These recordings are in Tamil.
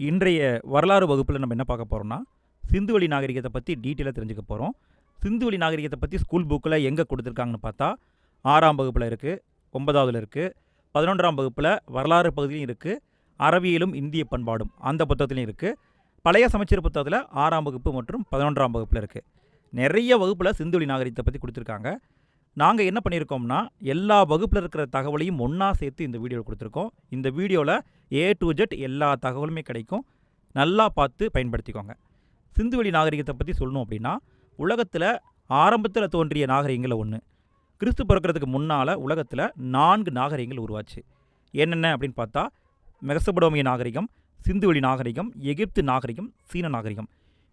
இன்றைய வரலாறு வகுப்பில் நம்ம என்ன பார்க்க போகிறோம்னா சிந்துவெளி நாகரிகத்தை பற்றி டீட்டெயிலாக தெரிஞ்சுக்க போகிறோம் சிந்துவெளி நாகரிகத்தை பற்றி ஸ்கூல் புக்கில் எங்கே கொடுத்துருக்காங்கன்னு பார்த்தா ஆறாம் வகுப்பில் இருக்குது ஒன்பதாவதுல இருக்குது பதினொன்றாம் வகுப்பில் வரலாறு பகுதியிலும் இருக்குது அறவியலும் இந்திய பண்பாடும் அந்த புத்தகத்துலையும் இருக்குது பழைய சமச்சீர் புத்தகத்தில் ஆறாம் வகுப்பு மற்றும் பதினொன்றாம் வகுப்பில் இருக்குது நிறைய வகுப்பில் சிந்துவெளி நாகரிகத்தை பற்றி கொடுத்துருக்காங்க. நாங்கள் என்ன பண்ணியிருக்கோம்னா எல்லா வகுப்பில் இருக்கிற தகவலையும் ஒன்றா சேர்த்து இந்த வீடியோவில் கொடுத்துருக்கோம். இந்த வீடியோவில் ஏ டு ஜெட் எல்லா தகவலுமே கிடைக்கும். நல்லா பார்த்து பயன்படுத்திக்கோங்க. சிந்துவெளி நாகரிகத்தை பற்றி சொல்லணும் அப்படின்னா உலகத்தில் ஆரம்பத்தில் தோன்றிய நாகரிகங்களில் ஒன்று கிறிஸ்து பிறக்கிறதுக்கு முன்னால் உலகத்தில் நான்கு நாகரிகங்கள் உருவாச்சு. என்னென்ன அப்படின்னு பார்த்தா மெகசபடோமிய நாகரிகம் சிந்துவெளி நாகரிகம் எகிப்து நாகரிகம் சீன நாகரிகம்.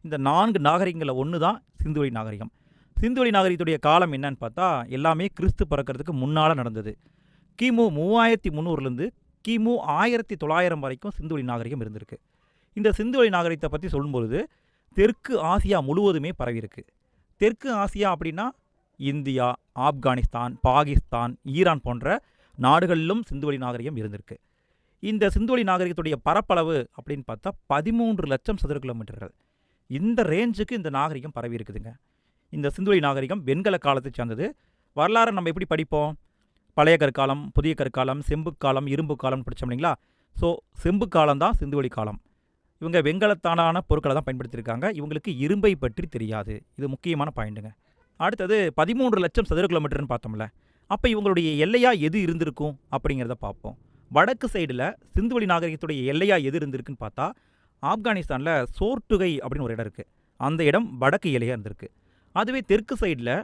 இந்த நான்கு நாகரிகங்களில் ஒன்று தான் சிந்துவெளி நாகரிகம். சிந்துவெளி நாகரிகத்துடைய காலம் என்னன்னு பார்த்தா எல்லாமே கிறிஸ்து பிறக்கிறதுக்கு முன்னால் நடந்தது. கிமு மூவாயிரத்தி முந்நூறுலேருந்து கிமு ஆயிரத்தி தொள்ளாயிரம் வரைக்கும் சிந்துவெளி நாகரிகம் இருந்திருக்கு. இந்த சிந்துவெளி நாகரிகத்தை பற்றி சொல்லும்பொழுது தெற்கு ஆசியா முழுவதுமே பரவியிருக்கு. தெற்கு ஆசியா அப்படின்னா இந்தியா ஆப்கானிஸ்தான் பாகிஸ்தான் ஈரான் போன்ற நாடுகளிலும் சிந்துவெளி நாகரிகம் இருந்திருக்கு. இந்த சிந்துவெளி நாகரிகத்துடைய பரப்பளவு அப்படின்னு பார்த்தா பதிமூன்று லட்சம் சதுர கிலோமீட்டர்கள். இந்த ரேஞ்சுக்கு இந்த நாகரிகம் பரவி இருக்குதுங்க இந்த சிந்துவெளி நாகரிகம் வெண்கல காலத்தை சார்ந்தது. வரலாறை நம்ம எப்படி படிப்போம்? பழைய கற்காலம் புதிய கற்காலம் செம்பு காலம் இரும்பு காலம் படித்தோம் இல்லைங்களா? ஸோ செம்பு காலம் தான் சிந்துவெளி காலம். இவங்க வெண்கலத்தான பொருட்களை தான் பயன்படுத்தியிருக்காங்க இவங்களுக்கு இரும்பை பற்றி தெரியாது. இது முக்கியமான பாயிண்ட்டுங்க. அடுத்தது பதிமூன்று லட்சம் சதுர கிலோமீட்டர்னு பார்த்தோம்ல. அப்போ இவங்களுடைய எல்லையா எது இருந்திருக்கும்? அப்படிங்கிறத பார்ப்போம். வடக்கு சைடில் சிந்துவெளி நாகரிகத்துடைய எல்லையா எது இருந்திருக்குன்னு பார்த்தா ஆப்கானிஸ்தானில் சோர்டுகை அப்படின்னு ஒரு இடம் இருக்குது அந்த இடம் வடக்கு எல்லையாக இருந்திருக்கு. அதுவே தெற்கு சைடில்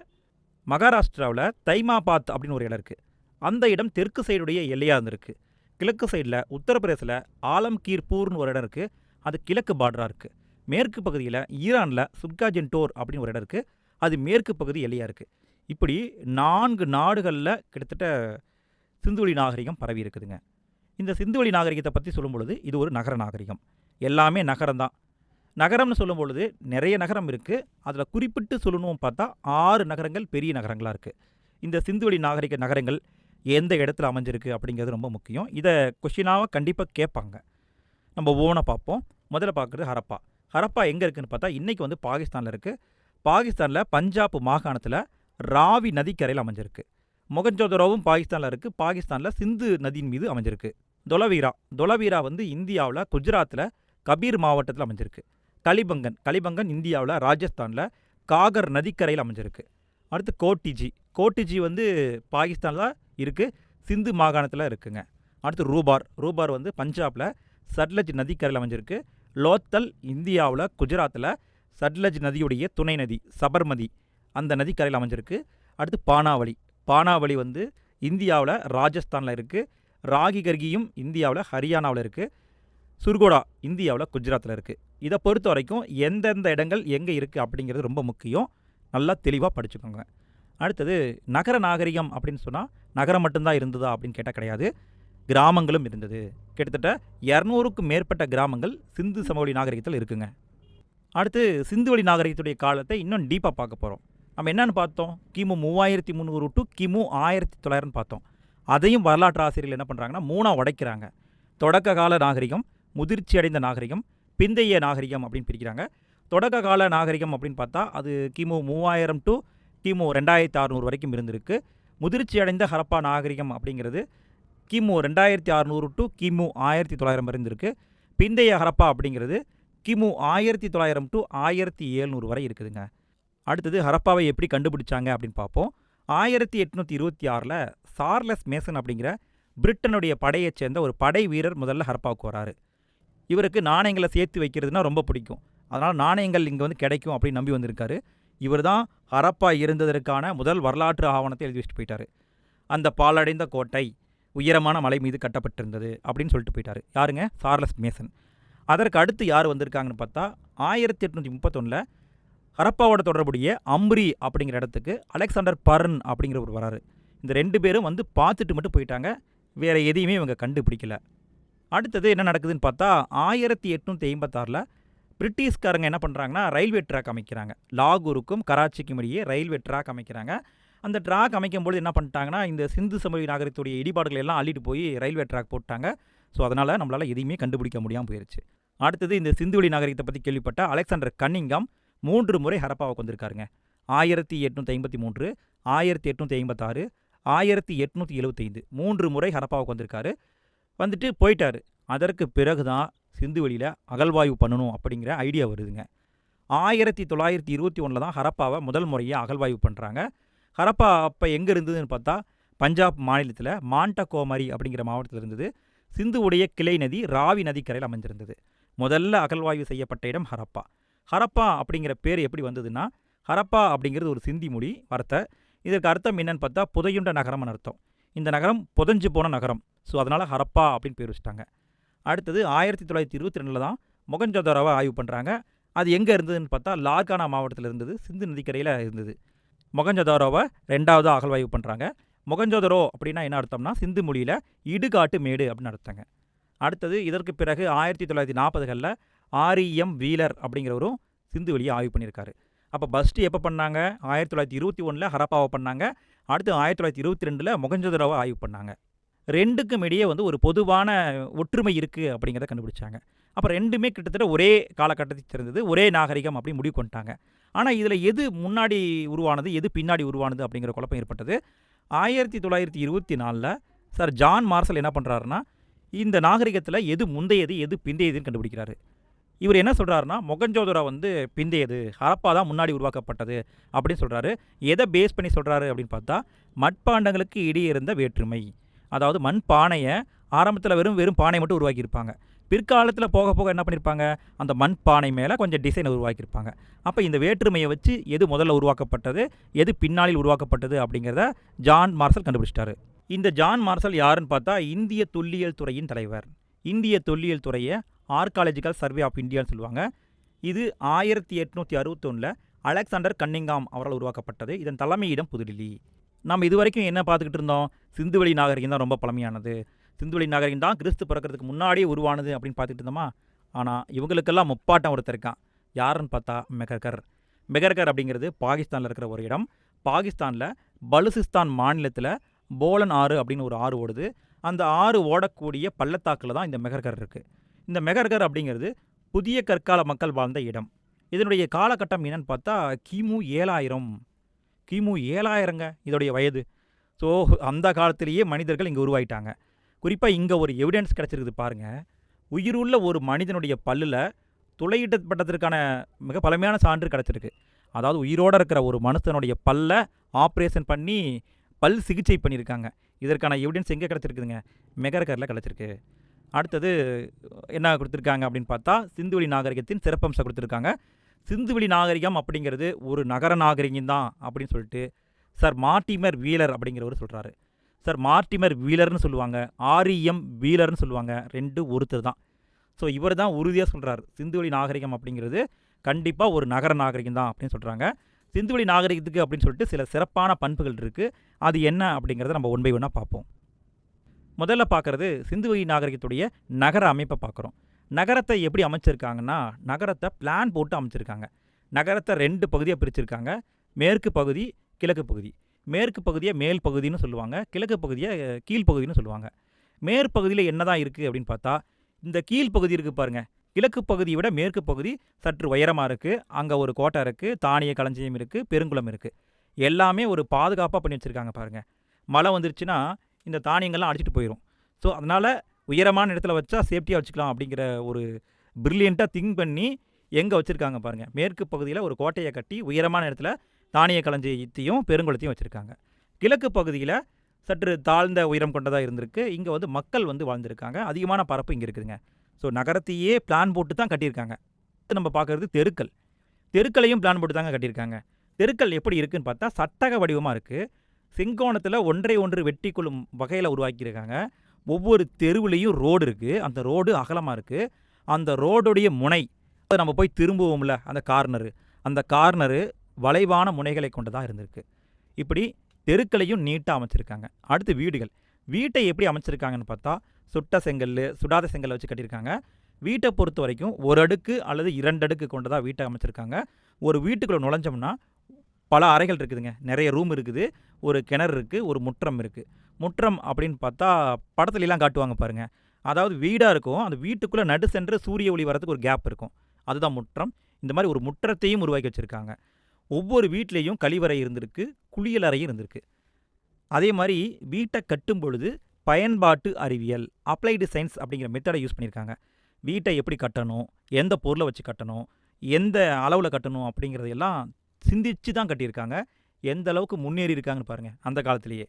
மகாராஷ்டிராவில் தைமாபாத் அப்படின்னு ஒரு இடம் இருக்குது அந்த இடம் தெற்கு சைடுடைய எல்லையாக இருந்திருக்கு. கிழக்கு சைடில் உத்தரப்பிரதேசில் ஆலம்கீர்பூர்னு ஒரு இடம் இருக்குது அது கிழக்கு பார்டராக இருக்குது மேற்கு பகுதியில் ஈரானில் சுப்காஜென்டோர் அப்படின்னு ஒரு இடம் இருக்குது அது மேற்கு பகுதி எல்லையாக இருக்குது இப்படி நான்கு நாடுகளில் கிட்டத்தட்ட சிந்துவெளி நாகரிகம் பரவி இருக்குதுங்க. இந்த சிந்துவெளி நாகரிகத்தை பற்றி சொல்லும் பொழுது இது ஒரு நகர நாகரிகம். எல்லாமே நகரம் தான் நகரம்னு சொல்லும் பொழுது நிறைய நகரம் இருக்குது அதில் குறிப்பிட்டு சொல்லணும் பார்த்தா ஆறு நகரங்கள் பெரிய நகரங்களாக இருக்குது இந்த சிந்துவெளி நாகரிக நகரங்கள் எந்த இடத்துல அமைஞ்சிருக்கு அப்படிங்கிறது ரொம்ப முக்கியம். இதை கொஷினாக கண்டிப்பாக கேட்பாங்க. நம்ம ஓனை பார்ப்போம். முதல்ல பார்க்குறது ஹரப்பா. ஹரப்பா எங்கே இருக்குன்னு பார்த்தா இன்றைக்கி வந்து பாகிஸ்தானில் இருக்குது பாகிஸ்தானில் பஞ்சாப் மாகாணத்தில் ராவி நதிக்கரையில் அமைஞ்சிருக்கு. மொகஞ்சோதரோவும் பாகிஸ்தானில் இருக்குது பாகிஸ்தானில் சிந்து நதியின் மீது அமைஞ்சிருக்கு. தொலவீரா. தொலவீரா வந்து இந்தியாவில் குஜராத்தில் கபீர் மாவட்டத்தில் அமைஞ்சிருக்கு. கலிபங்கன். கலிபங்கன் இந்தியாவில் ராஜஸ்தானில் காகர் நதிக்கரையில் அமைஞ்சிருக்கு. அடுத்து கோட்டிஜி. கோட்டிஜி வந்து பாகிஸ்தானில் இருக்குது சிந்து மாகாணத்தில் இருக்குங்க. அடுத்து ரூபார். ரூபார் வந்து பஞ்சாபில் சட்லஜ் நதிக்கரையில் அமைஞ்சிருக்கு. லோத்தல் இந்தியாவில் குஜராத்தில் சட்லஜ் நதியுடைய துணை நதி சபர்மதி அந்த நதிக்கரையில் அமைஞ்சிருக்கு. அடுத்து பானாவளி. பானாவளி வந்து இந்தியாவில் ராஜஸ்தானில் இருக்குது ராகிகர்கியும் இந்தியாவில் ஹரியானாவில் இருக்குது சுர்கோடா இந்தியாவில் குஜராத்தில் இருக்குது இதை பொறுத்த வரைக்கும் எந்தெந்த இடங்கள் எங்கே இருக்குது அப்படிங்கிறது ரொம்ப முக்கியம். நல்லா தெளிவாக படிச்சுக்கோங்க. அடுத்தது நகர நாகரிகம் அப்படின்னு சொன்னால் நகரம் மட்டும்தான் இருந்ததா அப்படின்னு கேட்டால் கிடையாது. கிராமங்களும் இருந்தது. கிட்டத்தட்ட இரநூறுக்கும் மேற்பட்ட கிராமங்கள் சிந்து சமவெளி நாகரிகத்தில் இருக்குங்க. அடுத்து சிந்துவெளி நாகரிகத்துடைய காலத்தை இன்னும் டீப்பாக பார்க்க போகிறோம் நம்ம என்னென்னு பார்த்தோம்? கிமு மூவாயிரத்தி முந்நூறு டு கிமு ஆயிரத்தி தொள்ளாயிரம்னு பார்த்தோம். அதையும் வரலாற்று ஆசிரியர்கள் என்ன பண்ணுறாங்கன்னா மூணாக உடைக்கிறாங்க. தொடக்க கால நாகரிகம் முதிர்ச்சி அடைந்த நாகரிகம் பிந்தைய நாகரிகம் அப்படின்னு பிரிக்கிறாங்க. தொடக்க கால நாகரிகம் அப்படின்னு பார்த்தா அது கிமு மூவாயிரம் டு கிமு ரெண்டாயிரத்தி அறநூறு வரைக்கும் இருந்திருக்கு. முதிர்ச்சி அடைந்த ஹரப்பா நாகரிகம் அப்படிங்கிறது கிமு ரெண்டாயிரத்தி அறநூறு டு கிமு ஆயிரத்தி தொள்ளாயிரம் இருந்திருக்கு. பிந்தைய ஹரப்பா அப்படிங்கிறது கிமு ஆயிரத்தி தொள்ளாயிரம் டு ஆயிரத்தி ஏழ்நூறு வரை இருக்குதுங்க. அடுத்தது ஹரப்பாவை எப்படி கண்டுபிடிச்சாங்க அப்படின்னு பார்ப்போம். ஆயிரத்தி எட்நூற்றி இருபத்தி ஆறில் சார்லஸ் மேசன் அப்படிங்கிற பிரிட்டனுடைய படையைச் சேர்ந்த ஒரு படை வீரர் முதல்ல ஹரப்பாவுக்கு வராரு. இவருக்கு நாணயங்களை சேர்த்து வைக்கிறதுனா ரொம்ப பிடிக்கும். அதனால் நாணயங்கள் இங்கே வந்து கிடைக்கும் அப்படின்னு நம்பி வந்திருக்காரு. இவர் தான் ஹரப்பா இருந்ததற்கான முதல் வரலாற்று ஆவணத்தை எழுதி வச்சுட்டு போயிட்டார். அந்த பாலடைந்த கோட்டை உயரமான மலை மீது கட்டப்பட்டிருந்தது அப்படின்னு சொல்லிட்டு போயிட்டார். யாருங்க? Charles Mason. அதற்கு அடுத்து யார் வந்திருக்காங்கன்னு பார்த்தா ஆயிரத்தி எட்நூற்றி முப்பத்தொன்னில் ஹரப்பாவோட தொடர்புடைய அம்ரி அப்படிங்கிற இடத்துக்கு அலெக்சாண்டர் பர்ன் அப்படிங்கிற ஒரு வராரு. இந்த ரெண்டு பேரும் வந்து பார்த்துட்டு மட்டும் போயிட்டாங்க. வேறு எதையுமே இவங்க கண்டுபிடிக்கல. அடுத்தது என்ன நடக்குதுன்னு பார்த்தா ஆயிரத்தி எட்நூற்றி ஐம்பத்தாறில் பிரிட்டிஷ்காரங்க என்ன பண்ணுறாங்கன்னா ரயில்வே ட்ராக் அமைக்கிறாங்க. லாகூருக்கும் கராச்சிக்கும் இடையே ரயில்வே ட்ராக் அமைக்கிறாங்க. அந்த ட்ராக் அமைக்கும்போது என்ன பண்ணிட்டாங்கன்னா இந்த சிந்து சமவெளி நாகரத்துடைய இடிபாடுகள் எல்லாம் அள்ளிட்டு போய் ரயில்வே ட்ராக் போட்டாங்க. ஸோ அதனால் நம்மளால் எதையுமே கண்டுபிடிக்க முடியாமல் போயிடுச்சு அடுத்தது இந்த சிந்துவெளி நாகரிகத்தை பற்றி கேள்விப்பட்ட அலெக்சாண்டர் கன்னிங்காம் மூன்று முறை ஹரப்பாவுக்கு வந்திருக்காருங்க. ஆயிரத்தி எட்நூற்றி ஐம்பத்தி மூன்று ஆயிரத்தி எட்நூற்றி ஐம்பத்தாறு ஆயிரத்தி எட்நூற்றி எழுபத்தைந்து மூன்று முறை ஹரப்பாவுக்கு வந்திருக்காரு. வந்துட்டு போயிட்டார். அதற்கு பிறகு தான் சிந்துவெளியில் அகழ்வாய்வு பண்ணணும் அப்படிங்கிற ஐடியா வருதுங்க. ஆயிரத்தி தொள்ளாயிரத்தி இருபத்தி ஒன்றில் தான் ஹரப்பாவை முதல் முறையாக அகழ்வாய்வு பண்ணுறாங்க ஹரப்பா அப்போ எங்கே இருந்ததுன்னு பார்த்தா பஞ்சாப் மாநிலத்தில் மாண்டகோமரி அப்படிங்கிற மாவட்டத்தில் இருந்தது. சிந்துவுடைய கிளை நதி ராவி நதிக்கரையில் அமைஞ்சிருந்தது முதல்ல அகழ்வாய்வு செய்யப்பட்ட இடம் ஹரப்பா. ஹரப்பா அப்படிங்கிற பேர் எப்படி வந்ததுன்னா ஹரப்பா அப்படிங்கிறது ஒரு சிந்தி மொழி வார்த்தை. இதற்கு அர்த்தம் என்னன்னு பார்த்தா புதையுண்ட நகரம்னு அர்த்தம். இந்த நகரம் புதைஞ்சு போன நகரம். ஸோ அதனால் ஹரப்பா அப்படின்னு பேர் வச்சுட்டாங்க. அடுத்தது ஆயிரத்தி தொள்ளாயிரத்தி இருபத்தி ரெண்டில் தான் மொகஞ்சதாரோவை ஆய்வு பண்ணுறாங்க அது எங்கே இருந்ததுன்னு பார்த்தா லார்கானா மாவட்டத்தில் இருந்தது சிந்து நதிக்கரையில் இருந்தது. மொகஞ்சதாரோவை ரெண்டாவது அகழ்வாய்வு பண்ணுறாங்க மொகஞ்சதரோ அப்படின்னா என்ன அர்த்தம்னா சிந்து மொழியில் இடுகாட்டு மேடு அப்படின்னு அர்த்தங்க. அடுத்தது இதற்கு பிறகு ஆயிரத்தி தொள்ளாயிரத்தி நாற்பதுகளில் ஆர்இஎம் வீலர் அப்படிங்கிறவரும் சிந்து வெளியை ஆய்வு பண்ணியிருக்காரு. அப்போ ஃபஸ்ட்டு எப்போ பண்ணாங்க? ஆயிரத்தி தொள்ளாயிரத்தி இருபத்தி ஒன்றில் ஹரப்பாவை பண்ணாங்க. அடுத்து ஆயிரத்தி தொள்ளாயிரத்தி இருபத்தி ரெண்டில் மொகஞ்சோதரோவை ஆய்வு பண்ணாங்க. ரெண்டுக்கும் இடையே வந்து ஒரு பொதுவான ஒற்றுமை இருக்குது அப்படிங்கிறத கண்டுபிடிச்சாங்க. அப்போ ரெண்டுமே கிட்டத்தட்ட ஒரே காலகட்டத்தை சேர்ந்தது ஒரே நாகரிகம் அப்படி முடிவு பண்ணிட்டாங்க. ஆனால் இதில் எது முன்னாடி உருவானது எது பின்னாடி உருவானது அப்படிங்கிற குழப்பம் ஏற்பட்டது. ஆயிரத்தி தொள்ளாயிரத்தி இருபத்தி நாலில் சார் ஜான் மார்சல் என்ன பண்ணுறாருன்னா இந்த நாகரிகத்தில் எது முந்தையது எது பிந்தையதுன்னு கண்டுபிடிக்கிறாரு. இவர் என்ன சொல்கிறாருன்னா மொகஞ்சோதரா வந்து பிந்தையது ஹரப்பா தான் முன்னாடி உருவாக்கப்பட்டது அப்படின்னு சொல்கிறாரு எதை பேஸ் பண்ணி சொல்கிறாரு அப்படின்னு பார்த்தா மட்பாண்டங்களுக்கு இடையே இருந்த வேற்றுமை. அதாவது மண் பானையை ஆரம்பத்தில் வெறும் வெறும் பானை மட்டும் உருவாக்கியிருப்பாங்க. பிற்காலத்தில் போக போக என்ன பண்ணியிருப்பாங்க? அந்த மண் பானை மேலே கொஞ்சம் டிசைனை உருவாக்கியிருப்பாங்க. அப்போ இந்த வேற்றுமையை வச்சு எது முதல்ல உருவாக்கப்பட்டது எது பின்னாளில் உருவாக்கப்பட்டது அப்படிங்கிறத ஜான் மார்சல் கண்டுபிடிச்சிட்டாரு. இந்த ஜான் மார்சல் யாருன்னு பார்த்தா இந்திய தொல்லியல் துறையின் தலைவர். இந்திய தொல்லியல் துறையை ஆர்காலஜிக்கல் சர்வே ஆஃப் இந்தியான்னு சொல்லுவாங்க. இது ஆயிரத்தி எட்நூற்றி அறுபத்தொன்னில் அலெக்சாண்டர் கன்னிங்காம் அவரால் உருவாக்கப்பட்டது. இதன் தலைமையிடம் புதுடில்லி. நம்ம இது வரைக்கும் என்ன பார்த்துக்கிட்டு இருந்தோம்? சிந்துவெளி நாகரிகம் தான் ரொம்ப பழமையானது. சிந்துவெளி நாகரிகம் தான் கிறிஸ்து பிறக்கிறதுக்கு முன்னாடியே உருவானது அப்படின்னு பார்த்துட்டு இருந்தோமா? ஆனால் இவங்களுக்கெல்லாம் முப்பாட்டம் ஒருத்தர் இருக்கான். யாருன்னு பார்த்தா மெகர்கர். மெகர்கர் அப்படிங்கிறது பாகிஸ்தானில் இருக்கிற ஒரு இடம். பாகிஸ்தானில் பலுசிஸ்தான் மாநிலத்தில் போலன் ஆறு அப்படின்னு ஒரு ஆறு ஓடுது. அந்த ஆறு ஓடக்கூடிய பள்ளத்தாக்கில் தான் இந்த மெகர்கர் இருக்குது இந்த மெகர்கர் அப்படிங்கிறது புதிய கற்கால மக்கள் வாழ்ந்த இடம். இதனுடைய காலகட்டம் என்னன்னு பார்த்தா கிமு ஏழாயிரம். கிமு ஏழாயிரங்க இதோடைய வயது. ஸோ அந்த காலத்திலேயே மனிதர்கள் இங்கே உருவாயிட்டாங்க. குறிப்பாக இங்கே ஒரு எவிடன்ஸ் கிடச்சிருக்குது பாருங்கள் உயிருள்ள ஒரு மனிதனுடைய பல்லில் துளையிடப்பட்டதற்கான மிக பழமையான சான்று கிடச்சிருக்கு. அதாவது உயிரோடு இருக்கிற ஒரு மனுஷனுடைய பல்லை ஆப்ரேஷன் பண்ணி பல் சிகிச்சை பண்ணியிருக்காங்க. இதற்கான எவிடன்ஸ் எங்கே கிடச்சிருக்குதுங்க? மெகரகரில் கிடச்சிருக்கு. அடுத்தது என்ன கொடுத்துருக்காங்க அப்படின்னு பார்த்தா சிந்துவெளி நாகரிகத்தின் சிறப்பம்சம் கொடுத்துருக்காங்க. சிந்துவெளி நாகரிகம் அப்படிங்கிறது ஒரு நகர நாகரிகம் தான் அப்படின்னு சொல்லிட்டு சார் மார்டிமர் வீலர் அப்படிங்கிறவர் சொல்கிறாரு சார் மார்டிமர் வீலர்னு சொல்லுவாங்க ஆரியம் வீலர்னு சொல்லுவாங்க ரெண்டு ஒருத்தர் தான். ஸோ இவர் தான் உறுதியாக சொல்கிறார் சிந்துவெளி நாகரிகம் அப்படிங்கிறது கண்டிப்பாக ஒரு நகர நாகரிகம் தான் அப்படின்னு சொல்கிறாங்க சிந்துவெளி நாகரிகத்துக்கு அப்படின்னு சொல்லிட்டு சில சிறப்பான பண்புகள் இருக்குது அது என்ன அப்படிங்கிறத நம்ம ஒன் பை ஒன்னாக பார்ப்போம். முதல்ல பார்க்குறது சிந்துவெளி நாகரிகத்துடைய நகர அமைப்பை பார்க்குறோம். நகரத்தை எப்படி அமைச்சிருக்காங்கன்னா நகரத்தை பிளான் போட்டு அமைச்சிருக்காங்க. நகரத்தை ரெண்டு பகுதியாக பிரிச்சிருக்காங்க. மேற்கு பகுதி கிழக்கு பகுதி. மேற்கு பகுதியை மேல் பகுதின்னு சொல்லுவாங்க. கிழக்கு பகுதியை கீழ்ப்பகுதின்னு சொல்லுவாங்க. மேற்பகுதியில் என்ன தான் இருக்குது அப்படின்னு பார்த்தா இந்த கீழ்ப்பகுதி இருக்குது பாருங்கள் கிழக்கு பகுதியை விட மேற்கு பகுதி சற்று உயரமாக இருக்குது அங்கே ஒரு கோட்டை இருக்குது தானிய களஞ்சியம் இருக்குது பெருங்குளம் இருக்குது எல்லாமே ஒரு பாதுகாப்பாக பண்ணி வச்சுருக்காங்க பாருங்கள் மழை வந்துருச்சுன்னா இந்த தானியங்கள்லாம் அடிச்சிட்டு போயிடும் ஸோ அதனால் உயரமான இடத்துல வச்சா சேஃப்டியாக வச்சுக்கலாம் அப்படிங்கிற ஒரு ப்ரில்லியண்ட்டாக திங்க் பண்ணி எங்கே வச்சுருக்காங்க பாருங்கள் மேற்கு பகுதியில் ஒரு கோட்டையை கட்டி உயரமான இடத்துல தானிய களஞ்சியத்தையும் பெருங்குளத்தையும் வச்சுருக்காங்க. கிழக்கு பகுதியில் சற்று தாழ்ந்த உயரம் கொண்டதாக இருந்திருக்கு. இங்கே வந்து மக்கள் வந்து வாழ்ந்திருக்காங்க. அதிகமான பரப்பு இங்கே இருக்குதுங்க. ஸோ நகரத்தையே பிளான் போட்டு தான் கட்டியிருக்காங்க நம்ம பார்க்குறது தெருக்கள். தெருக்களையும் பிளான் போட்டு தாங்க கட்டியிருக்காங்க. தெருக்கள் எப்படி இருக்குன்னு பார்த்தா சட்டக வடிவமாக இருக்குது செங்கோணத்தில் ஒன்றை ஒன்று வெட்டி கொள்ளும் வகையில் உருவாக்கியிருக்காங்க. ஒவ்வொரு தெருவுலேயும் ரோடு இருக்குது அந்த ரோடு அகலமாக இருக்குது அந்த ரோடுடைய முனை அதை நம்ம போய் திரும்புவோம்ல அந்த கார்னரு. அந்த கார்னரு வளைவான முனைகளை கொண்டதாக இருந்திருக்கு. இப்படி தெருக்களையும் நீட்டாக அமைச்சிருக்காங்க. அடுத்து வீடுகள். வீட்டை எப்படி அமைச்சிருக்காங்கன்னு பார்த்தா சுட்ட செங்கல் சுடாத செங்கல் வச்சு கட்டியிருக்காங்க. வீட்டை பொறுத்த வரைக்கும் ஒரு அடுக்கு அல்லது இரண்டு அடுக்கு கொண்டதாக வீட்டை அமைச்சிருக்காங்க. ஒரு வீட்டுக்குள்ளே நுழைஞ்சோம்னா பல அறைகள் இருக்குதுங்க. நிறைய ரூம் இருக்குது. ஒரு கிணறு இருக்குது ஒரு முற்றம் இருக்குது முற்றம் அப்படின்னு பார்த்தா படத்துலலாம் காட்டுவாங்க பாருங்கள் அதாவது வீடாக இருக்கும். அந்த வீட்டுக்குள்ளே நடு சென்று சூரிய ஒளி வரதுக்கு ஒரு கேப் இருக்கும். அதுதான் முற்றம். இந்த மாதிரி ஒரு முற்றத்தையும் உருவாக்கி வச்சுருக்காங்க. ஒவ்வொரு வீட்லேயும் கழிவறை இருந்திருக்கு குளியல் அறையும் இருந்திருக்கு. அதே மாதிரி வீட்டை கட்டும் பொழுது பயன்பாட்டு அறிவியல் அப்ளைடு சயின்ஸ் அப்படிங்கிற மெத்தடை யூஸ் பண்ணியிருக்காங்க. வீட்டை எப்படி கட்டணும்? எந்த பொருளை வச்சு கட்டணும்? எந்த அளவில் கட்டணும் அப்படிங்கிறதையெல்லாம் சிந்திச்சு தான் கட்டியிருக்காங்க. எந்த அளவுக்கு முன்னேறி இருக்காங்கன்னு பாருங்கள் அந்த காலத்திலேயே.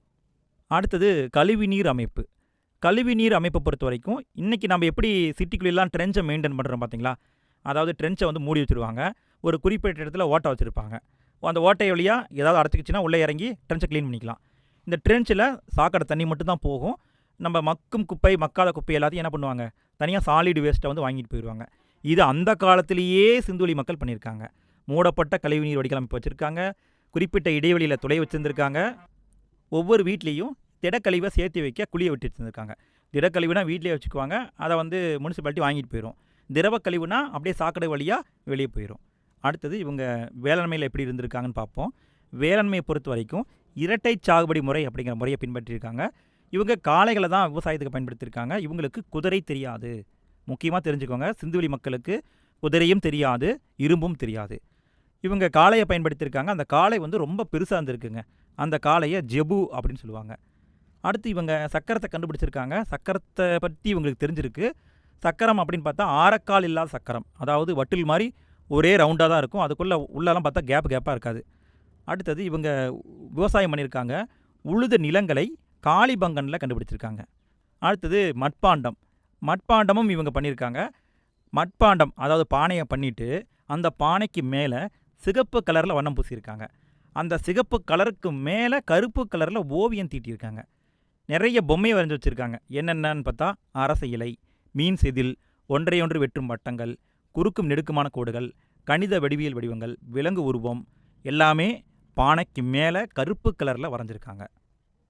அடுத்தது கழிவு நீர் அமைப்பு. கழிவு நீர் அமைப்பை பொறுத்த வரைக்கும் இன்றைக்கி நம்ம எப்படி சிட்டிக்குள்ளெல்லாம் ட்ரென்ச்சை மெயின்டைன் பண்ணுறோம் பார்த்தீங்களா அதாவது ட்ரென்ச்சை வந்து மூடி வச்சுருவாங்க. ஒரு குறிப்பிட்ட இடத்துல ஓட்டை வச்சுருப்பாங்க. அந்த ஓட்டை வழியாக ஏதாவது அடைச்சிக்கிச்சுன்னா உள்ளே இறங்கி ட்ரென்ச்சை க்ளீன் பண்ணிக்கலாம். இந்த ட்ரென்ச்சில் சாக்கடை தண்ணி மட்டும் தான் போகும். நம்ம மக்கும் குப்பை மக்காத குப்பை எல்லாத்தையும் என்ன பண்ணுவாங்க? தனியாக சாலிடு வேஸ்ட்டை வந்து வாங்கிட்டு போயிடுவாங்க. இது அந்த காலத்திலேயே சிந்துவெளி மக்கள் பண்ணியிருக்காங்க. மூடப்பட்ட கழிவுநீர் வடிகால் வச்சுருக்காங்க. குறிப்பிட்ட இடைவெளியில் துளை வச்சுருந்துருக்காங்க. ஒவ்வொரு வீட்லேயும் திடக்கழிவை சேர்த்து வைக்க குழியை விட்டு வச்சுருந்துருக்காங்க. திடக்கழிவுனா வீட்டிலே வச்சுக்குவாங்க. அதை வந்து முனிசிபாலிட்டி வாங்கிட்டு போயிடும் திரவ கழிவுனா அப்படியே சாக்கடை வழியாக வெளியே போயிடும் அடுத்தது இவங்க வேளாண்மையில் எப்படி இருந்திருக்காங்கன்னு பார்ப்போம். வேளாண்மையை பொறுத்த வரைக்கும் இரட்டை சாகுபடி முறை அப்படிங்கிற முறையை பின்பற்றியிருக்காங்க. இவங்க காளைகளை தான் விவசாயத்துக்கு பயன்படுத்தியிருக்காங்க. இவங்களுக்கு குதிரை தெரியாது. முக்கியமாக தெரிஞ்சுக்கோங்க. சிந்துவெளி மக்களுக்கு குதிரையும் தெரியாது இரும்பும் தெரியாது. இவங்க காளையை பயன்படுத்தியிருக்காங்க. அந்த காளை வந்து ரொம்ப பெருசாக இருந்திருக்குங்க. அந்த காளையை ஜெபு அப்படின்னு சொல்லுவாங்க. அடுத்து இவங்க சக்கரத்தை கண்டுபிடிச்சிருக்காங்க. சக்கரத்தை பற்றி இவங்களுக்கு தெரிஞ்சிருக்கு. சக்கரம் அப்படின்னு பார்த்தா ஆரக்கால் இல்லாத சக்கரம். அதாவது வட்டில் மாதிரி ஒரே ரவுண்டாக தான் இருக்கும். அதுக்குள்ளே உள்ளெல்லாம் பார்த்தா கேப் கேப்பாக இருக்காது. அடுத்தது இவங்க விவசாயம் பண்ணியிருக்காங்க. உழுத நிலங்களை காளிபங்கனில் கண்டுபிடிச்சிருக்காங்க. அடுத்தது மட்பாண்டம். மட்பாண்டமும் இவங்க பண்ணியிருக்காங்க. மட்பாண்டம் அதாவது பானையை பண்ணிவிட்டு அந்த பானைக்கு மேலே சிகப்பு கலரில் வண்ணம் பூசியிருக்காங்க. அந்த சிகப்பு கலருக்கு மேலே கருப்பு கலரில் ஓவியம் தீட்டியிருக்காங்க. நிறைய பொம்மையை வரைஞ்சி வச்சுருக்காங்க. என்னென்னு பார்த்தா அரச இலை மீன் செதில் ஒன்றையொன்று வெட்டும் வட்டங்கள் குறுக்கும் நெடுக்குமான கோடுகள் கணித வடிவியல் வடிவங்கள் விலங்கு உருவம் எல்லாமே பானைக்கு மேலே கருப்பு கலரில் வரைஞ்சிருக்காங்க.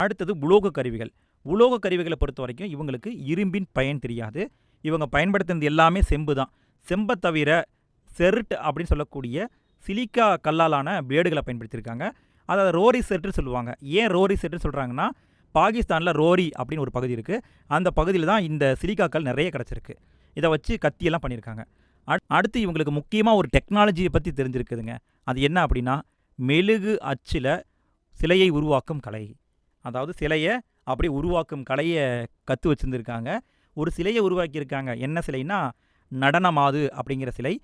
அடுத்தது உலோக கருவிகள். உலோக கருவிகளை பொறுத்த வரைக்கும் இவங்களுக்கு இரும்பின் பயன் தெரியாது. இவங்க பயன்படுத்தினது எல்லாமே செம்பு தான் செம்பை தவிர செருட்டு அப்படின்னு சொல்லக்கூடிய சிலிக்கா கல்லாலான பிளேடுகளை பயன்படுத்தியிருக்காங்க. அதை ரோரி செட்டுன்னு சொல்லுவாங்க. ஏன் ரோரி செட்டுன்னு சொல்கிறாங்கன்னா பாகிஸ்தானில் ரோரி அப்படின்னு ஒரு பகுதி இருக்குது அந்த பகுதியில் தான் இந்த சிலிக்காக்கள் நிறைய கிடச்சிருக்கு. இதை வச்சு கத்தியெல்லாம் பண்ணியிருக்காங்க. அடுத்து இவங்களுக்கு முக்கியமாக ஒரு டெக்னாலஜியை பற்றி தெரிஞ்சிருக்குதுங்க. அது என்ன அப்படின்னா மெழுகு அச்சில் சிலையை உருவாக்கும் கலை. அதாவது சிலையை அப்படி உருவாக்கும் கலையை கற்று வச்சுருந்துருக்காங்க. ஒரு சிலையை உருவாக்கியிருக்காங்க. என்ன சிலைன்னா நடனமாது அப்படிங்கிற சிலை.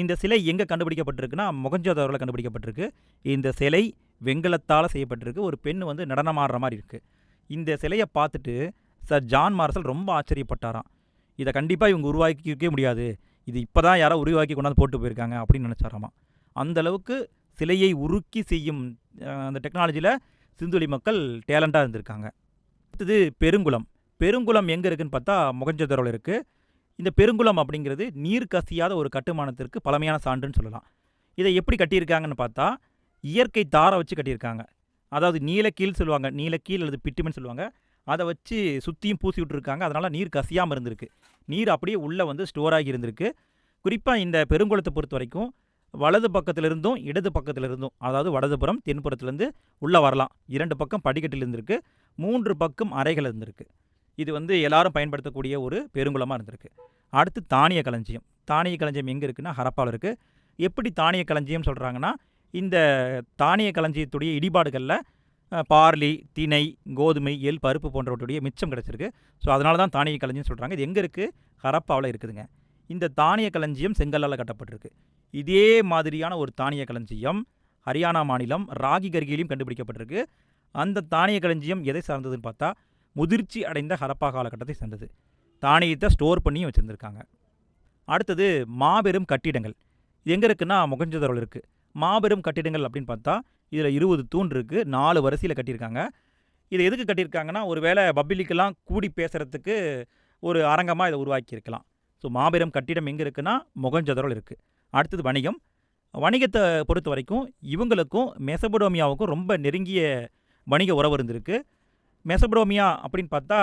இந்த சிலை எங்கே கண்டுபிடிக்கப்பட்டிருக்குன்னா மொகஞ்சோதாரோவில் கண்டுபிடிக்கப்பட்டிருக்கு. இந்த சிலை வெங்கலத்தால் செய்யப்பட்டிருக்கு. ஒரு பெண் வந்து நடனமாடுற மாதிரி இருக்குது இந்த சிலையை பார்த்துட்டு சார் ஜான் மார்சல் ரொம்ப ஆச்சரியப்பட்டாராம். இதை கண்டிப்பாக இவங்க உருவாக்கிக்கவே முடியாது. இது இப்போ தான் யாரோ உருவாக்கி கொண்டாந்து போட்டு போயிருக்காங்க அப்படின்னு நினச்சாராமா அந்த அளவுக்கு சிலையை உருக்கி செய்யும் அந்த டெக்னாலஜியில் சிந்துளி மக்கள் டேலண்டாக இருந்திருக்காங்க. அடுத்தது பெருங்குளம். பெருங்குளம் எங்கே இருக்குதுன்னு பார்த்தா முகஞ்சதரோவில் இருக்குது இந்த பெருங்குளம் அப்படிங்கிறது நீர் கசியாத ஒரு கட்டுமானத்திற்கு பழமையான சான்றுன்னு சொல்லலாம். இதை எப்படி கட்டியிருக்காங்கன்னு பார்த்தா இயற்கை தாரை வச்சு கட்டியிருக்காங்க. அதாவது நீலக்கீழ் சொல்லுவாங்க நீலக்கீழ் அல்லது பிட்டுமென்னு சொல்லுவாங்க. அதை வச்சு சுற்றியும் பூசி விட்டுருக்காங்க. அதனால் நீர் கசியாமல் இருந்திருக்கு. நீர் அப்படியே உள்ளே வந்து ஸ்டோர் ஆகி இருந்திருக்கு. குறிப்பாக இந்த பெருங்குளத்தை பொறுத்த வரைக்கும் வலது பக்கத்திலிருந்தும் இடது பக்கத்திலிருந்தும் அதாவது வடதுபுறம் தென்புறத்துலேருந்து உள்ளே வரலாம். இரண்டு பக்கம் படிக்கட்டில் இருந்திருக்கு. மூன்று பக்கம் அறைகள் இருந்திருக்கு. இது வந்து எல்லாரும் பயன்படுத்தக்கூடிய ஒரு பெருங்குளமாக இருந்திருக்கு. அடுத்து தானிய களஞ்சியம். தானிய களஞ்சியம் எங்கே இருக்குன்னா ஹரப்பாவில் இருக்குது எப்படி தானிய களஞ்சியம் சொல்கிறாங்கன்னா இந்த தானிய களஞ்சியத்துடைய இடிபாடுகளில் பார்லி திணை கோதுமை எல் பருப்பு போன்றவற்றுடைய மிச்சம் கிடச்சிருக்கு. ஸோ அதனால தான் தானிய களஞ்சியம் சொல்கிறாங்க இது எங்கே இருக்குது ஹரப்பாவில் இருக்குதுங்க. இந்த தானிய களஞ்சியம் செங்கல்லால் கட்டப்பட்டிருக்கு. இதே மாதிரியான ஒரு தானிய களஞ்சியம் ஹரியானா மாநிலம் ராகி கர்கிலையும் கண்டுபிடிக்கப்பட்டிருக்கு. அந்த தானிய களஞ்சியம் எதை சார்ந்ததுன்னு பார்த்தா முதிர்ச்சி அடைந்த ஹரப்பா காலகட்டத்தை சேர்ந்தது. தானியத்தை ஸ்டோர் பண்ணியும் வச்சுருந்துருக்காங்க. அடுத்தது மாபெரும் கட்டிடங்கள். இது எங்கே இருக்குன்னா முகஞ்சதரோல் இருக்குது மாபெரும் கட்டிடங்கள் அப்படின்னு பார்த்தா இதில் இருபது தூண் இருக்குது நாலு வரிசையில் கட்டியிருக்காங்க. இது எதுக்கு கட்டியிருக்காங்கன்னா ஒருவேளை பப்ளிக்கெல்லாம் கூடி பேசுகிறதுக்கு ஒரு அரங்கமாக இதை உருவாக்கியிருக்கலாம். ஸோ மாபெரும் கட்டிடம் எங்கே இருக்குன்னா முகஞ்சதரோல் இருக்குது அடுத்தது வணிகம். வணிகத்தை பொறுத்த வரைக்கும் இவங்களுக்கும் மெசபடோமியாவுக்கும் ரொம்ப நெருங்கிய வணிக உறவு இருந்திருக்கு. மெசபடோமியா அப்படின்னு பார்த்தா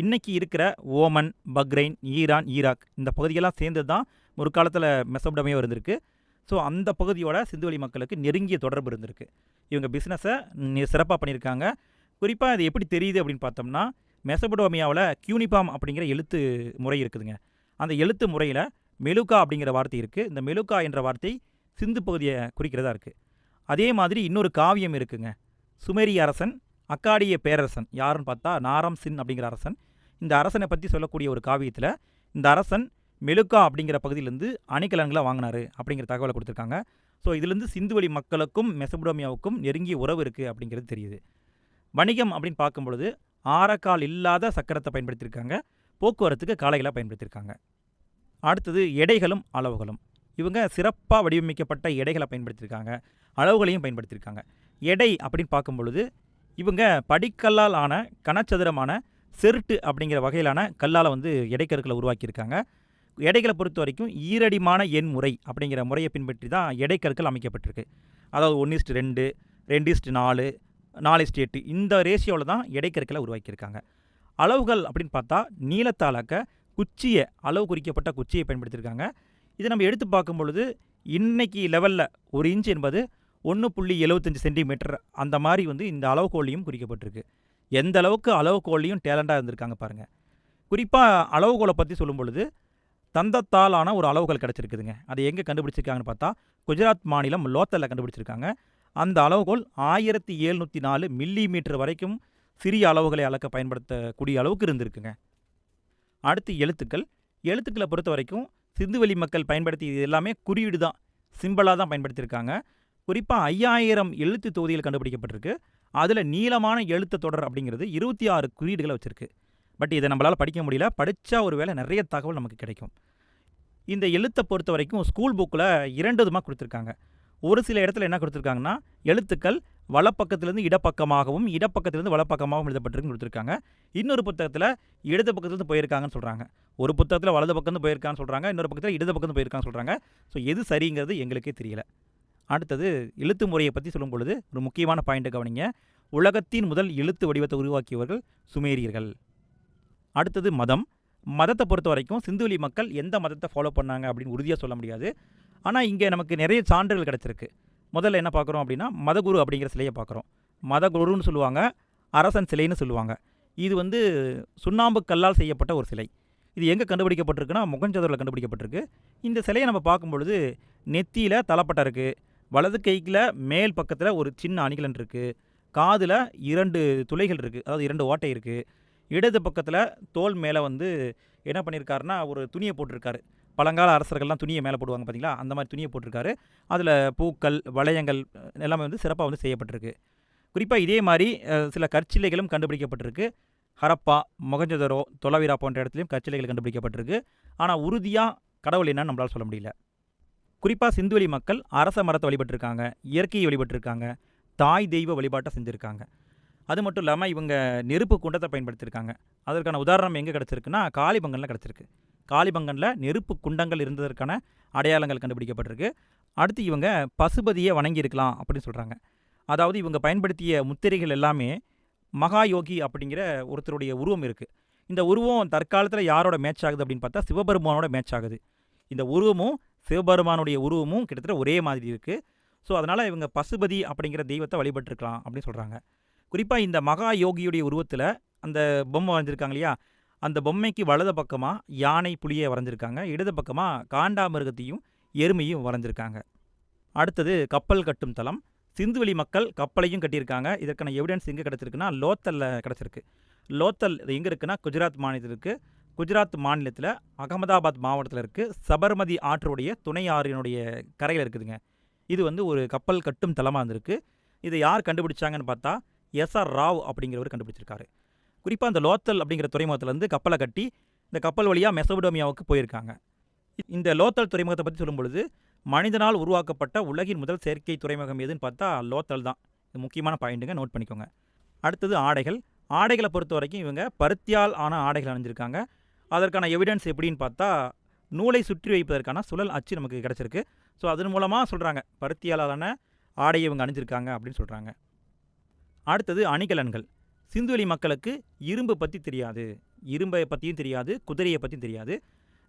இன்றைக்கி இருக்கிற ஓமன் பக்ரைன் ஈரான் ஈராக் இந்த பகுதியெல்லாம் சேர்ந்து தான் ஒரு காலத்தில் மெசபடோமியா இருந்திருக்கு. ஸோ அந்த பகுதியோட சிந்துவெளி மக்களுக்கு நெருங்கிய தொடர்பு இருந்திருக்கு. இவங்க பிஸ்னஸை சிறப்பாக பண்ணியிருக்காங்க. குறிப்பாக இது எப்படி தெரியுது அப்படின்னு பார்த்தோம்னா மெசபடோமியாவில் கியூனிபாம் அப்படிங்கிற எழுத்து முறை இருக்குதுங்க. அந்த எழுத்து முறையில் மெலுக்கா அப்படிங்கிற வார்த்தை இருக்குது இந்த மெலுக்கா என்ற வார்த்தை சிந்து பகுதியை குறிக்கிறதா இருக்குது அதே மாதிரி இன்னொரு காவியம் இருக்குங்க. சுமேரிய அரசன் அக்காடிய பேரரசன். யாருன்னு பார்த்தா நாரம் சின் அப்படிங்கிற அரசன். இந்த அரசனை பற்றி சொல்லக்கூடிய ஒரு காவியத்தில் இந்த அரசன் மெலுக்கா அப்படிங்கிற பகுதியிலேருந்து அணிகலன்களை வாங்கினாரு அப்படிங்கிற தகவலை கொடுத்துருக்காங்க. ஸோ இதுலேருந்து சிந்துவெளி மக்களுக்கும் மெசபடோமியாவுக்கும் நெருங்கிய உறவு இருக்குது அப்படிங்கிறது தெரியுது. வணிகம் அப்படின்னு பார்க்கும்பொழுது ஆரக்கால் இல்லாத சக்கரத்தை பயன்படுத்தியிருக்காங்க. போக்குவரத்துக்கு காளைகளை பயன்படுத்தியிருக்காங்க. அடுத்தது எடைகளும் அளவுகளும். இவங்க சிறப்பாக வடிவமைக்கப்பட்ட எடைகளை பயன்படுத்தியிருக்காங்க. அளவுகளையும் பயன்படுத்தியிருக்காங்க. எடை அப்படின்னு பார்க்கும் பொழுது இவங்க படிக்கல்லால் ஆன கனச்சதுரமான செருட்டு அப்படிங்கிற வகையிலான கல்லால் வந்து எடைக்கற்களை உருவாக்கியிருக்காங்க. எடைகளை பொறுத்த வரைக்கும் ஈரடிமான எண் முறை அப்படிங்கிற முறையை பின்பற்றி தான் எடைக்கற்கள் அமைக்கப்பட்டிருக்கு. அதாவது ஒன்று இஸ்ட் ரெண்டு ரெண்டு இஸ்ட் நாலு நாலு இஸ்ட் எட்டு இந்த ரேஷியோவில் தான் எடைக்கற்களை உருவாக்கியிருக்காங்க. அளவுகள் அப்படின்னு பார்த்தா நீளத்தாலாக்க குச்சியை அளவு குறிக்கப்பட்ட குச்சியை பயன்படுத்தியிருக்காங்க. இதை நம்ம எடுத்து பார்க்கும் பொழுது இன்னைக்கு லெவலில் ஒரு இன்ச் என்பது ஒன்று புள்ளி எழுபத்தஞ்சி சென்டிமீட்டர் அந்த மாதிரி வந்து இந்த அளவுகோல்லையும் குறிக்கப்பட்டிருக்கு. எந்த அளவுக்கு அளவுகோல்லையும் டேலண்டாக இருந்திருக்காங்க பாருங்கள் குறிப்பாக அளவுகோலை பற்றி சொல்லும் பொழுது தந்தத்தாலான ஒரு அளவுகள் கிடச்சிருக்குதுங்க. அதை எங்கே கண்டுபிடிச்சிருக்காங்கன்னு பார்த்தா குஜராத் மாநிலம் லோத்தலில் கண்டுபிடிச்சிருக்காங்க. அந்த அளவுகோல் ஆயிரத்தி எழுநூற்றி நாலு மில்லி மீட்டர் வரைக்கும் சிறிய அளவுகளை அளக்க பயன்படுத்தக்கூடிய அளவுக்கு இருந்திருக்குங்க. அடுத்து எழுத்துக்கள். எழுத்துக்களை பொறுத்த வரைக்கும் சிந்துவெளி மக்கள் பயன்படுத்தி இது எல்லாமே குறியீடு தான். சிம்பிளாக தான் பயன்படுத்தியிருக்காங்க. குறிப்பாக ஐயாயிரம் எழுத்து தொகுதிகள் கண்டுபிடிக்கப்பட்டிருக்கு. அதில் நீளமான எழுத்து தொடர் அப்படிங்கிறது இருபத்தி ஆறு குறியீடுகளை வச்சுருக்கு. பட் இதை நம்மளால் படிக்க முடியல. படித்தா ஒரு வேளை நிறைய தகவல் நமக்கு கிடைக்கும். இந்த எழுத்தை பொறுத்த வரைக்கும் ஸ்கூல் புக்கில் இரண்டு விதமாக கொடுத்துருக்காங்க. ஒரு சில இடத்துல என்ன கொடுத்துருக்காங்கன்னா எழுத்துக்கள் வலப்பக்கத்திலேருந்து இடப்பக்கமாகவும் இடப்பக்கத்திலிருந்து வலப்பக்கமாகவும் எழுதப்பட்டிருக்குன்னு கொடுத்துருக்காங்க. இன்னொரு புத்தகத்தில் இடது பக்கத்துலேருந்து போயிருக்காங்கன்னு சொல்கிறாங்க ஒரு புத்தகத்தில் வலது பக்கம் போயிருக்கான்னு சொல்கிறாங்க இன்னொரு பக்கத்தில் இடது பக்கம் போயிருக்கான்னு சொல்கிறாங்க ஸோ எது சரிங்கிறது எங்களுக்கே தெரியல. அடுத்தது எழுத்து முறையை பற்றி சொல்லும் பொழுது ஒரு முக்கியமான பாயிண்ட்டை கவனிங்க. உலகத்தின் முதல் எழுத்து வடிவத்தை உருவாக்கியவர்கள் சுமேரியர்கள். அடுத்தது மதம். மதத்தை பொறுத்த வரைக்கும் சிந்துவெளி மக்கள் எந்த மதத்தை ஃபாலோ பண்ணாங்க அப்படின்னு உறுதியாக சொல்ல முடியாது. ஆனால் இங்கே நமக்கு நிறைய சான்றுகள் கிடச்சிருக்கு. முதல்ல என்ன பார்க்குறோம் அப்படின்னா மதகுரு அப்படிங்கிற சிலையை பார்க்குறோம். மதகுருன்னு சொல்லுவாங்க அரசன் சிலைன்னு சொல்லுவாங்க. இது வந்து சுண்ணாம்பு கல்லால் செய்யப்பட்ட ஒரு சிலை. இது எங்கே கண்டுபிடிக்கப்பட்டிருக்குன்னா முகஞ்சதூரில் கண்டுபிடிக்கப்பட்டிருக்கு. இந்த சிலையை நம்ம பார்க்கும்பொழுது நெத்தியில் தலப்பட்டை இருக்குது வலது கைக்கில் மேல் பக்கத்தில் ஒரு சின்ன அணிகலன் இருக்குது காதில் இரண்டு துளைகள் இருக்குது அதாவது இரண்டு ஓட்டை இருக்குது இடது பக்கத்தில் தோல் மேலே வந்து என்ன பண்ணியிருக்காருன்னா ஒரு துணியை போட்டிருக்காரு. பழங்கால அரசர்கள்லாம் துணியை மேலே போடுவாங்க பார்த்தீங்களா அந்த மாதிரி துணியை போட்டிருக்காரு. அதில் பூக்கள் வளையங்கள் எல்லாமே வந்து சிறப்பாக வந்து செய்யப்பட்டிருக்கு. குறிப்பாக இதே மாதிரி சில கற்சிலைகளும் கண்டுபிடிக்கப்பட்டிருக்கு. ஹரப்பா மொகஞ்சதரோ தொலவிரா போன்ற இடத்துலையும் கற்சிலைகள் கண்டுபிடிக்கப்பட்டிருக்கு. ஆனால் உறுதியாக கடவுள் என்னன்னு நம்மளால் சொல்ல முடியல. குறிப்பாக சிந்துவெளி மக்கள் அரச மரத்தை வழிபட்டிருக்காங்க இயற்கையை வழிபட்டிருக்காங்க தாய் தெய்வ வழிபாட்டை செஞ்சுருக்காங்க. அது மட்டும் இல்லாமல் இவங்க நெருப்பு குண்டத்தை பயன்படுத்தியிருக்காங்க அதற்கான உதாரணம் எங்கே கிடச்சிருக்குன்னா காளிபங்கனில் கிடச்சிருக்கு. காளிபங்கனில் நெருப்பு குண்டங்கள் இருந்ததற்கான அடையாளங்கள் கண்டுபிடிக்கப்பட்டிருக்கு. அடுத்து இவங்க பசுபதியை வணங்கியிருக்கலாம் அப்படின்னு சொல்கிறாங்க அதாவது இவங்க பயன்படுத்திய முத்திரைகள் எல்லாமே மகா யோகி அப்படிங்கிற ஒருத்தருடைய உருவம் இருக்குது இந்த உருவம் தற்காலத்தில் யாரோட மேட்ச் ஆகுது அப்படின்னு பார்த்தா சிவபெருமானோட மேட்ச் ஆகுது. இந்த உருவமும் சிவபெருமானுடைய உருவமும் கிட்டத்தட்ட ஒரே மாதிரி இருக்குது ஸோ அதனால் இவங்க பசுபதி அப்படிங்கிற தெய்வத்தை வழிபட்டிருக்கலாம் அப்படின்னு சொல்கிறாங்க குறிப்பாக இந்த மகா யோகியுடைய உருவத்தில் அந்த பொம்மை வரைஞ்சிருக்காங்க இல்லையா? அந்த பொம்மைக்கு வலது பக்கமாக யானை புலியை வரைஞ்சிருக்காங்க. இடது பக்கமாக காண்டாமிருகத்தையும் எருமையும் வரைஞ்சிருக்காங்க. அடுத்தது கப்பல் கட்டும் தளம் சிந்துவெளி மக்கள் கப்பலையும் கட்டியிருக்காங்க. இதற்கான எவிடன்ஸ் எங்கே கிடச்சிருக்குன்னா லோத்தலில் கிடச்சிருக்கு. லோத்தல் இது எங்கே இருக்குன்னா குஜராத் மாநிலத்தில் இருக்குது குஜராத் மாநிலத்தில் அகமதாபாத் மாவட்டத்தில் இருக்குது சபர்மதி ஆற்றுடைய துணை ஆறினுடைய கரையில் இருக்குதுங்க. இது வந்து ஒரு கப்பல் கட்டும் தளமாக இருந்திருக்கு. இதை யார் கண்டுபிடிச்சாங்கன்னு பார்த்தா எஸ்ஆர் ராவ் அப்படிங்கிறவர் கண்டுபிடிச்சிருக்காரு. குறிப்பாக அந்த லோத்தல் அப்படிங்கிற துறைமுகத்துலேருந்து கப்பலை கட்டி இந்த கப்பல் வழியாக மெசபடோமியாவுக்கு போயிருக்காங்க. இந்த லோத்தல் துறைமுகத்தை பற்றி சொல்லும்பொழுது மனிதனால் உருவாக்கப்பட்ட உலகின் முதல் செயற்கை துறைமுகம் எதுன்னு பார்த்தா லோத்தல் தான். இது முக்கியமான பாயிண்ட்டுங்க நோட் பண்ணிக்கோங்க. அடுத்தது ஆடைகள். ஆடைகளை பொறுத்த வரைக்கும் இவங்க பருத்தியால் ஆன ஆடைகள் அணிஞ்சிருக்காங்க. அதற்கான எவிடன்ஸ் எப்படின்னு பார்த்தா நூலை சுற்றி வைப்பதற்கான சுழல் அச்சு நமக்கு கிடச்சிருக்கு. ஸோ அதன் மூலமாக சொல்கிறாங்க பருத்தியாலான ஆடையை இவங்க அணிஞ்சிருக்காங்க அப்படின்னு சொல்கிறாங்க அடுத்தது அணிகலன்கள். சிந்துவெளி மக்களுக்கு இரும்பு பற்றி தெரியாது. இரும்பை பற்றியும் தெரியாது குதிரையை பற்றியும் தெரியாது.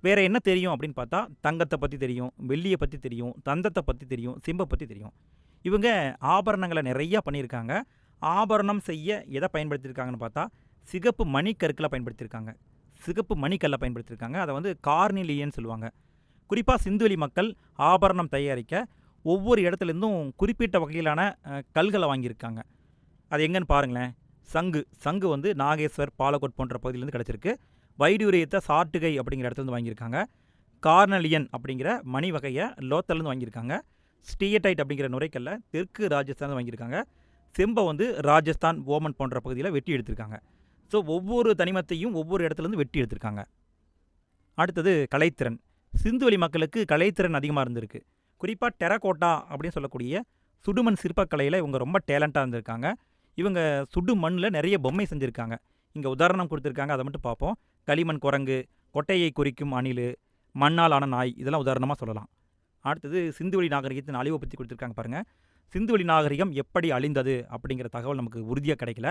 வேறு என்ன தெரியும் அப்படின்னு பார்த்தா தங்கத்தை பற்றி தெரியும் வெள்ளியை பற்றி தெரியும் தந்தத்தை பற்றி தெரியும் சிம்பை பற்றி தெரியும். இவங்க ஆபரணங்களை நிறையா பண்ணியிருக்காங்க. ஆபரணம் செய்ய எதை பயன்படுத்தியிருக்காங்கன்னு பார்த்தா சிகப்பு மணிக்கற்களை பயன்படுத்தியிருக்காங்க. சிகப்பு மணிக்கல்லை பயன்படுத்தியிருக்காங்க. அதை வந்து கார்னிலியன்னு சொல்லுவாங்க. குறிப்பாக சிந்துவெளி மக்கள் ஆபரணம் தயாரிக்க ஒவ்வொரு இடத்துலேருந்தும் குறிப்பிட்ட வகையிலான கல்களை வாங்கியிருக்காங்க. அது எங்கன்னு பாருங்களேன். சங்கு. சங்கு வந்து நாகேஸ்வர் பாலக்கோட் போன்ற பகுதியிலேருந்து கிடச்சிருக்கு. வைடூரியத்தை சாட்டுகை அப்படிங்கிற இடத்துலேருந்து வாங்கியிருக்காங்க. கார்னலியன் அப்படிங்கிற மணி வகையை லோத்தலேருந்து வாங்கியிருக்காங்க. ஸ்டீயடைட் அப்படிங்கிற நுரைக்கல்ல தெற்கு ராஜஸ்தான் வாங்கியிருக்காங்க. செம்பை வந்து ராஜஸ்தான் ஓமன் போன்ற பகுதியில் வெட்டி எடுத்திருக்காங்க. ஸோ ஒவ்வொரு தனிமத்தையும் ஒவ்வொரு இடத்துலேருந்து வெட்டி எடுத்திருக்காங்க. அடுத்தது கலைத்திறன். சிந்துவெளி மக்களுக்கு கலைத்திறன் அதிகமாக இருந்திருக்கு. குறிப்பாக டெரகோட்டா அப்படின்னு சொல்லக்கூடிய சுடுமண் சிற்பக்கலையில் இவங்க ரொம்ப டேலண்ட்டாக இருந்திருக்காங்க. இவங்க சுடு மண்ணில் நிறைய பொம்மை செஞ்சுருக்காங்க. இங்கே உதாரணம் கொடுத்துருக்காங்க அதை மட்டும் பார்ப்போம். களிமண் குரங்கு கொட்டையை குறிக்கும் அணில் மண்ணால் ஆன நாய் இதெல்லாம் உதாரணமாக சொல்லலாம். அடுத்தது சிந்துவெளி நாகரிகத்தின் அழிவை பற்றி கொடுத்துருக்காங்க பாருங்கள் சிந்துவெளி நாகரிகம் எப்படி அழிந்தது அப்படிங்கிற தகவல் நமக்கு உறுதியாக கிடைக்கல.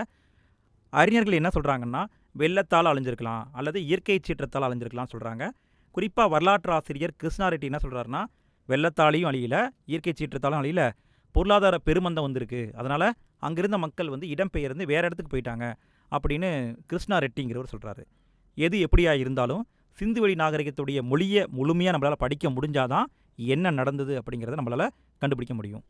அறிஞர்கள் என்ன சொல்கிறாங்கன்னா வெள்ளத்தால் அழிஞ்சிருக்கலாம் அல்லது இயற்கை சீற்றத்தால் அழிஞ்சிருக்கலாம் சொல்கிறாங்க குறிப்பாக வரலாற்று ஆசிரியர் கிருஷ்ணா ரெட்டி என்ன சொல்கிறாருன்னா வெள்ளத்தாலையும் அழியல இயற்கை சீற்றத்தாலும் அழியல பொருளாதார பெருமந்தம் வந்திருக்கு. அதனால் அங்கிருந்த மக்கள் வந்து இடம்பெயர்ந்து வேறு இடத்துக்கு போயிட்டாங்க அப்படின்னு கிருஷ்ணா ரெட்டிங்கிறவர் சொல்கிறாரு எது எப்படியா இருந்தாலும் சிந்துவெளி நாகரிகத்துடைய மொழியை முழுமையாக நம்மளால் படிக்க முடிஞ்சாதான் என்ன நடந்தது அப்படிங்கிறத நம்மளால் கண்டுபிடிக்க முடியும்.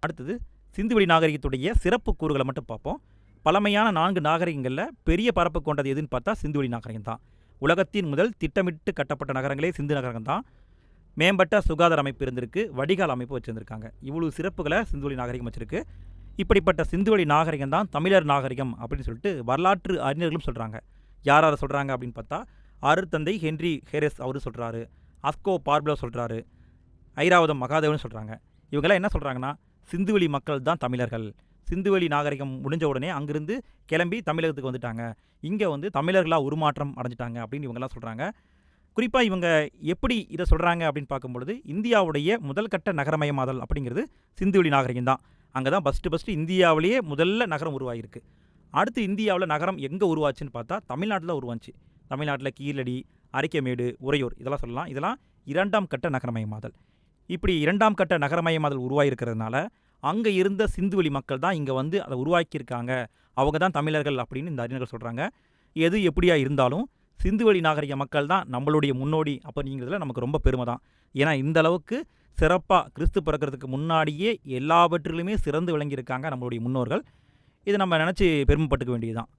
அடுத்தது சிந்துவெளி நாகரிகத்துடைய சிறப்பு கூறுகளை மட்டும் பார்ப்போம். பழமையான நான்கு நாகரிகங்களில் பெரிய பரப்பு கொண்டது எதுன்னு பார்த்தா சிந்துவெளி நாகரிகம் தான் உலகத்தின் முதல் திட்டமிட்டு கட்டப்பட்ட நகரங்களே சிந்து நகரம் தான் மேம்பட்ட சுகாதார அமைப்பு இருந்திருக்கு வடிகால் அமைப்பு வச்சுருந்துருக்காங்க. இவ்வளவு சிறப்புகளை சிந்துவெளி நாகரிகம் வச்சுருக்கு. இப்படிப்பட்ட சிந்துவெளி நாகரிகம் தான் தமிழர் நாகரிகம் அப்படின்னு சொல்லிட்டு வரலாற்று அறிஞர்களும் சொல்கிறாங்க யார் யார் சொல்கிறாங்க அப்படின்னு பார்த்தா அருத்தந்தை ஹென்றி ஹேரஸ் அவரு சொல்கிறாரு அஸ்கோ பார்ப்ளோ சொல்கிறாரு ஐராவதம் மகாதேவன் சொல்கிறாங்க இவங்கெல்லாம் என்ன சொல்கிறாங்கன்னா சிந்துவெளி மக்கள் தான் தமிழர்கள். சிந்துவெளி நாகரிகம் முடிஞ்ச உடனே அங்கிருந்து கிளம்பி தமிழகத்துக்கு வந்துட்டாங்க. இங்கே வந்து தமிழர்களாக உருமாற்றம் அடைஞ்சிட்டாங்க அப்படின்னு இவங்கெல்லாம் சொல்கிறாங்க குறிப்பாக இவங்க எப்படி இதை சொல்கிறாங்க அப்படின்னு பார்க்கும்பொழுது இந்தியாவுடைய முதல் கட்ட நகரமயமாதல் அப்படிங்கிறது சிந்துவெளி நாகரிகம் தான். அங்கே தான் ஃபஸ்ட்டு ஃபஸ்ட்டு இந்தியாவிலேயே முதல்ல நகரம் உருவாகிருக்கு அடுத்து இந்தியாவில் நகரம் எங்கே உருவாச்சுன்னு பார்த்தா தமிழ்நாட்டில் உருவாச்சு. தமிழ்நாட்டில் கீழடி அரைக்கமேடு உறையூர் இதெல்லாம் சொல்லலாம். இதெல்லாம் இரண்டாம் கட்ட நகரமயமாதல். இப்படி இரண்டாம் கட்ட நகரமயமாதல் உருவாகிருக்கிறதுனால அங்கே இருந்த சிந்துவெளி மக்கள் தான் இங்கே வந்து அதை உருவாக்கியிருக்காங்க. அவங்க தான் தமிழர்கள் அப்படின்னு இந்த அறிஞர்கள் சொல்கிறாங்க எது எப்படியா இருந்தாலும் சிந்துவெளி நாகரிக மக்கள் தான் நம்மளுடைய முன்னோடி அப்படிங்கிறதுல நமக்கு ரொம்ப பெருமை தான். ஏன்னா இந்த அளவுக்கு சிறப்பாக கிறிஸ்து பிறக்கிறதுக்கு முன்னாடியே எல்லாவற்றிலுமே சிறந்து விளங்கியிருக்காங்க நம்மளுடைய முன்னோர்கள். இதை நம்ம நினச்சி பெருமைப்பட்டுக்க வேண்டியதுதான்.